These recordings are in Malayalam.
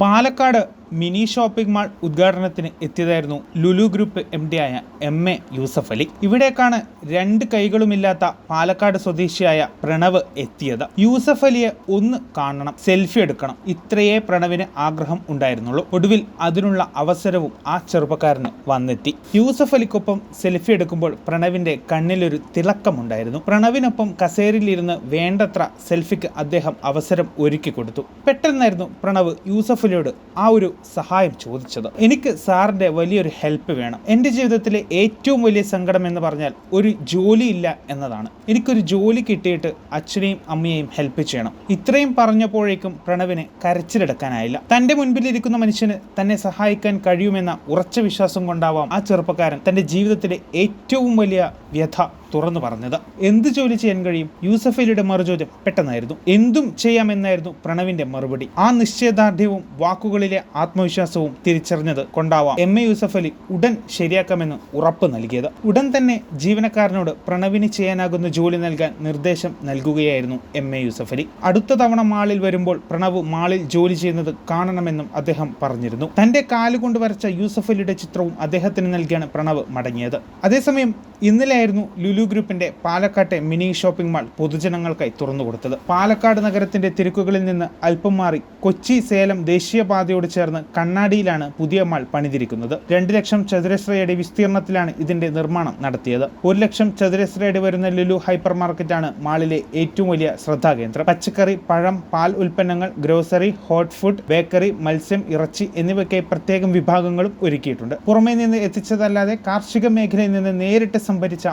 പാലക്കാട് മിനി ഷോപ്പിംഗ് മാൾ ഉദ്ഘാടനത്തിന് എത്തിയതായിരുന്നു ലുലു ഗ്രൂപ്പ് എം ഡി ആയ എം എ യൂസഫ് അലി. ഇവിടേക്കാണ് രണ്ട് കൈകളുമില്ലാത്ത പാലക്കാട് സ്വദേശിയായ പ്രണവ് എത്തിയത്. യൂസഫ് അലിയെ ഒന്ന് കാണണം സെൽഫി എടുക്കണം. ഇത്രയേ പ്രണവിന് ആഗ്രഹം ഉണ്ടായിരുന്നുള്ളൂ. ഒടുവിൽ അതിനുള്ള അവസരവും ആ ചെറുപ്പക്കാരന് വന്നെത്തി. യൂസഫ് അലിക്കൊപ്പം സെൽഫി എടുക്കുമ്പോൾ പ്രണവിന്റെ കണ്ണിലൊരു തിളക്കമുണ്ടായിരുന്നു. പ്രണവിനൊപ്പം കസേരയിലിരുന്ന് വേണ്ടത്ര സെൽഫിക്ക് അദ്ദേഹം അവസരം ഒരുക്കി കൊടുത്തു പെട്ടെന്നായിരുന്നു പ്രണവ് യൂസഫ് അലിയോട് ആ ഒരു സഹായം ചോദിച്ചത്. എനിക്ക് സാറിന്റെ വലിയൊരു ഹെൽപ്പ് വേണം. എന്റെ ജീവിതത്തിലെ ഏറ്റവും വലിയ സങ്കടം എന്ന് പറഞ്ഞാൽ ഒരു ജോലി ഇല്ല എന്നതാണ്. എനിക്കൊരു ജോലി കിട്ടിയിട്ട് അച്ഛനെയും അമ്മയെയും ഹെൽപ്പ് ചെയ്യണം. ഇത്രയും പറഞ്ഞപ്പോഴേക്കും പ്രണവിന് കരച്ചിലെടുക്കാനായില്ല. തന്റെ മുൻപിലിരിക്കുന്ന മനുഷ്യന് തന്നെ സഹായിക്കാൻ കഴിയുമെന്ന ഉറച്ച വിശ്വാസം കൊണ്ടാവാം ആ ചെറുപ്പക്കാരൻ തന്റെ ജീവിതത്തിലെ ഏറ്റവും വലിയ വ്യഥ തുറന്നു പറഞ്ഞത്. എന്ത് ജോലി ചെയ്യാൻ കഴിയും? യൂസഫ് അലിയുടെ മറുചോദ്യം പെട്ടെന്നായിരുന്നു. എന്തും ചെയ്യാമെന്നായിരുന്നു പ്രണവിന്റെ മറുപടി. ആ നിശ്ചയദാർഢ്യവും വാക്കുകളിലെ ആത്മവിശ്വാസവും തിരിച്ചറിഞ്ഞത് കൊണ്ടാവാം എം എ യൂസഫ് അലി ഉടൻ ശരിയാക്കാമെന്ന് ഉറപ്പ് നൽകിയത്. ഉടൻ തന്നെ ജീവനക്കാരനോട് പ്രണവിന് ചെയ്യാനാകുന്ന ജോലി നൽകാൻ നിർദ്ദേശം നൽകുകയായിരുന്നു എം എ യൂസഫലി. അടുത്ത തവണ മാളിൽ വരുമ്പോൾ പ്രണവ് മാളിൽ ജോലി ചെയ്യുന്നത് കാണണമെന്നും അദ്ദേഹം പറഞ്ഞിരുന്നു. തന്റെ കാലുകൊണ്ട് വരച്ച യൂസഫ് അലിയുടെ ചിത്രവും അദ്ദേഹത്തിന് നൽകിയാണ് പ്രണവ് മടങ്ങിയത്. അതേസമയം ഇന്നലെയായിരുന്നു ലുലു ഗ്രൂപ്പിന്റെ പാലക്കാട്ടെ മിനി ഷോപ്പിംഗ് മാൾ പൊതുജനങ്ങൾക്കായി തുറന്നുകൊടുത്തത്. പാലക്കാട് നഗരത്തിന്റെ തിരക്കുകളിൽ നിന്ന് അല്പം മാറി കൊച്ചി സേലം ദേശീയപാതയോട് ചേർന്ന് കണ്ണാടിയിലാണ് പുതിയ മാൾ പണിതിരിക്കുന്നത്. രണ്ട് ലക്ഷം ചതുരശ്രയടി വിസ്തീർണത്തിലാണ് ഇതിന്റെ നിർമ്മാണം നടത്തിയത്. ഒരു ലക്ഷം ചതുരശ്രയടി വരുന്ന ലുലു ഹൈപ്പർ മാർക്കറ്റാണ് മാളിലെ ഏറ്റവും വലിയ ശ്രദ്ധാകേന്ദ്രം. പച്ചക്കറി പഴം പാൽ ഉൽപ്പന്നങ്ങൾ ഗ്രോസറി ഹോട്ട് ഫുഡ് ബേക്കറി മത്സ്യം ഇറച്ചി എന്നിവയ്ക്കായി പ്രത്യേകം വിഭാഗങ്ങളും ഒരുക്കിയിട്ടുണ്ട്. പുറമേ നിന്ന് എത്തിച്ചതല്ലാതെ കാർഷിക മേഖലയിൽ നിന്ന് നേരിട്ട് സംഭരിച്ച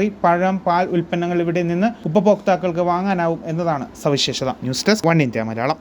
പച്ചക്കറി പഴം പാൽ ഉൽപ്പന്നങ്ങൾ ഇവിടെ നിന്ന് ഉപഭോക്താക്കൾക്ക് വാങ്ങാനാവും എന്നതാണ് സവിശേഷത. News desk one India Malayalam.